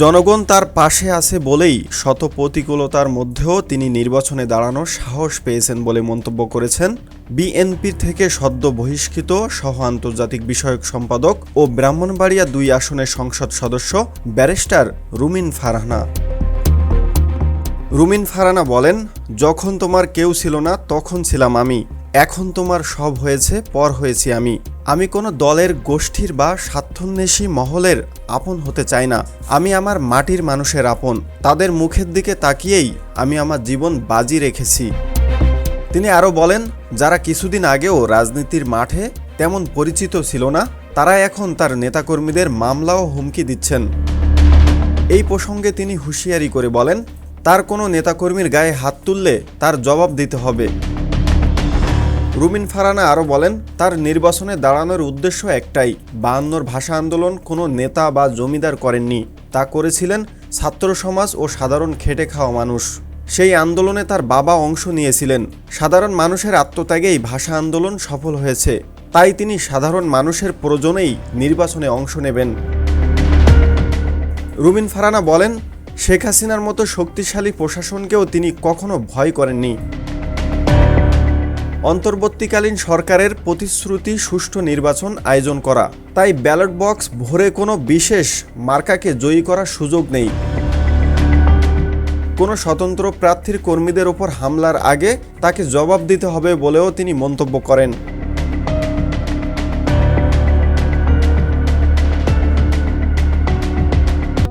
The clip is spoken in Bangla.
জনগণ তার পাশে আছে বলেই শত প্রতিকূলতার মধ্যেও তিনি নির্বাচনে দাঁড়ানোর সাহস পেয়েছেন বলে মন্তব্য করেছেন বিএনপি থেকে সদ্য বহিষ্কৃত সহ আন্তর্জাতিক বিষয়ক সম্পাদক ও ব্রাহ্মণবাড়িয়া দুই আসনের সংসদ সদস্য ব্যারিস্টার রুমিন ফারহানা। রুমিন ফারানা বলেন, যখন তোমার কেউ ছিল না, তখন ছিলাম আমি। এখন তোমার সব হয়েছে, পর হয়েছি আমি। আমি কোনো দলের গোষ্ঠীর বা স্বার্থন্বেষী মহলের আপন হতে চাই না। আমি আমার মাটির মানুষের আপন। তাদের মুখের দিকে তাকিয়েই আমি আমার জীবন বাজি রেখেছি। তিনি আরও বলেন, যারা কিছুদিন আগেও রাজনীতির মাঠে তেমন পরিচিত ছিল না, তারা এখন তার নেতাকর্মীদের মামলাও হুমকি দিচ্ছেন। এই প্রসঙ্গে তিনি হুঁশিয়ারি করে বলেন, তার কোনো নেতাকর্মীর গায়ে হাত তুললে তার জবাব দিতে হবে। রুমিন ফারানা আরও বলেন, তার নির্বাচনে দাঁড়ানোর উদ্দেশ্য একটাই, বায়ান্নর ভাষা আন্দোলন কোনো নেতা বা জমিদার করেননি। তা করেছিলেন ছাত্র সমাজ ও সাধারণ খেটে খাওয়া মানুষ। সেই আন্দোলনে তার বাবা অংশ নিয়েছিলেন। সাধারণ মানুষের আত্মত্যাগেই ভাষা আন্দোলন সফল হয়েছে। তাই তিনি সাধারণ মানুষের প্রয়োজনেই নির্বাচনে অংশ নেবেন। রুমিন ফারানা বলেন, শেখ হাসিনার মতো শক্তিশালী প্রশাসনকেও তিনি কখনো ভয় করেননি। অন্তর্বর্তীকালীন সরকারের প্রতিশ্রুতি সুষ্ঠু নির্বাচন আয়োজন করা। তাই ব্যালট বক্স ভরে কোনো বিশেষ মার্কাকে জয়ী করার সুযোগ নেই। কোনো স্বতন্ত্র প্রার্থীর কর্মীদের ওপর হামলার আগে তাকে জবাব দিতে হবে বলেও তিনি মন্তব্য করেন।